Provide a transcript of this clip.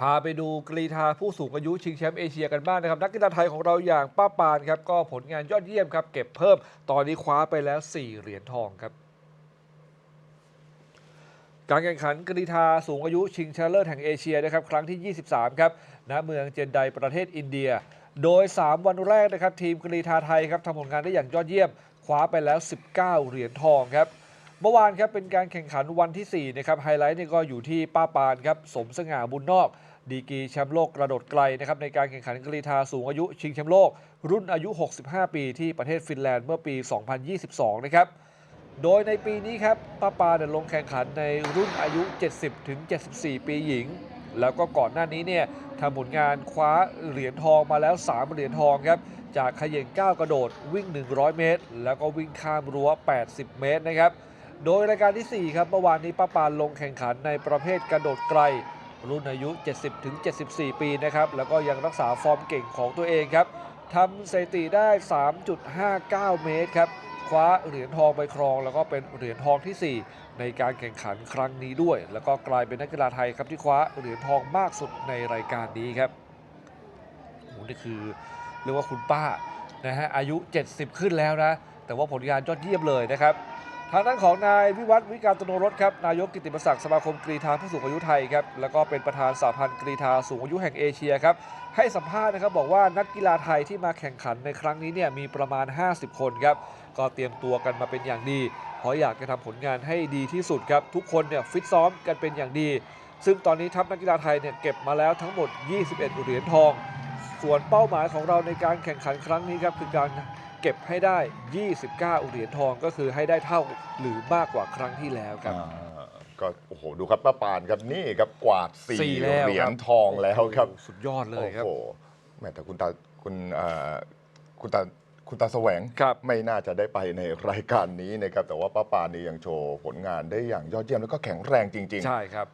พาไปดูกรีธาผู้สูงอายุชิงแชมป์เอเชียกันบ้างนะครับ นักกีฬาไทยของเราอย่างป้าปานครับ ก็ผลงานยอดเยี่ยมครับ เก็บเพิ่มตอนนี้คว้าไปแล้ว 4 เหรียญทองครับ การแข่งขันกรีธาสูงอายุชิงชนะเลิศแห่งเอเชียนะครับ ครั้งที่ 23 ครับณเมืองเจนไดประเทศอินเดีย โดย 3 วันแรกนะครับ ทีมกรีธาไทยครับทำผลงานได้อย่างยอดเยี่ยม คว้าไปแล้ว 19 เหรียญทองครับ เมื่อวานครับเป็นการแข่งขันวันที่ 4 นะครับ ไฮไลท์เนี่ยก็อยู่ที่ป้าปานครับ สมสง่าบุญนอก ดีกีแชมป์โลกกระโดดไกลนะครับ ในการแข่งขันกรีธาสูงอายุชิงแชมป์โลก รุ่นอายุ 65 ปีที่ประเทศฟินแลนด์เมื่อปี 2022 นะครับ โดยในปีนี้ครับป้าปาเนี่ยลงแข่งขันในรุ่นอายุ 70ถึง74 ปีหญิง แล้วก็ก่อนหน้านี้เนี่ยทำผลงานคว้าเหรียญทองมาแล้ว 3 เหรียญทองครับจากขย่งก้าวกระโดดวิ่ง 100 เมตร แล้วก็วิ่งข้ามรั้ว 80 เมตรนะครับ โดยรายการทีสี่ 4 ครับเมื่อวานนี้ป้าปานลงแข่งขันในประเภทกระโดดไกล รุ่นอายุ 70ถึง74 ปีนะครับ แล้วก็ยังรักษาฟอร์มเก่งของตัวเองครับทำสถิติได้ 3.59 เมตรครับ คว้าเหรียญทองไปครอง แล้วก็เป็นเหรียญทองทีสี่ 4 ในการแข่งขันครั้งนี้ด้วย แล้วก็กลายเป็นนักกีฬาไทยครับที่คว้าเหรียญทองมากสุดในรายการนี้ครับโอ้นี่คือเรียกว่าคุณป้านะฮะอายุ 70 ขึ้นแล้วนะ แต่ว่าผลงานยอดเยี่ยมเลยนะครับ ทางด้านของนายวิวัฒน์วิการตโนรสครับนายกกิติมศักดิ์สมาคมกรีธาผู้สูงอายุไทยครับแล้วก็เป็นประธานสาพันธ์กรีธาสูงอายุแห่งเอเชียครับให้สัมภาษณ์นะครับบอกว่านักกีฬาไทยที่มาแข่งขันในครั้งนี้เนี่ยมีประมาณ 50 คนครับก็เตรียมตัวกันมาเป็นอย่างดี เพราะอยากจะทำผลงานให้ดีที่สุดครับทุกคนเนี่ยฟิตซ้อมกันเป็นอย่างดี ซึ่งตอนนี้ทัพนักกีฬาไทยเนี่ยเก็บมาแล้วทั้งหมด 21 เหรียญทอง ส่วนเป้าหมายของเราในการแข่งขันครั้งนี้ครับคือการ เก็บให้ได้ 29 เหรียญทองก็คือให้ได้เท่าหรือมากกว่าครั้งที่แล้วครับ อ่าก็โอ้โหดูครับป้าปานครับนี่ครับกวาดสี่สี่แล้วเหรียครัญบทองแล้วครับ โอ้โหสุดยอดเลยครับ โอ้โหแม่แต่คุณตาคุณเอ่อคุณตาคุณตาแสวงครับ ไม่น่าจะได้ไปในรายการนี้นะครับแต่ว่าป้าปานนี่ยังโชว์ผลงานได้อย่างยอดเยี่ยมแล้วก็แข็งแรงจริง ใช่ครับ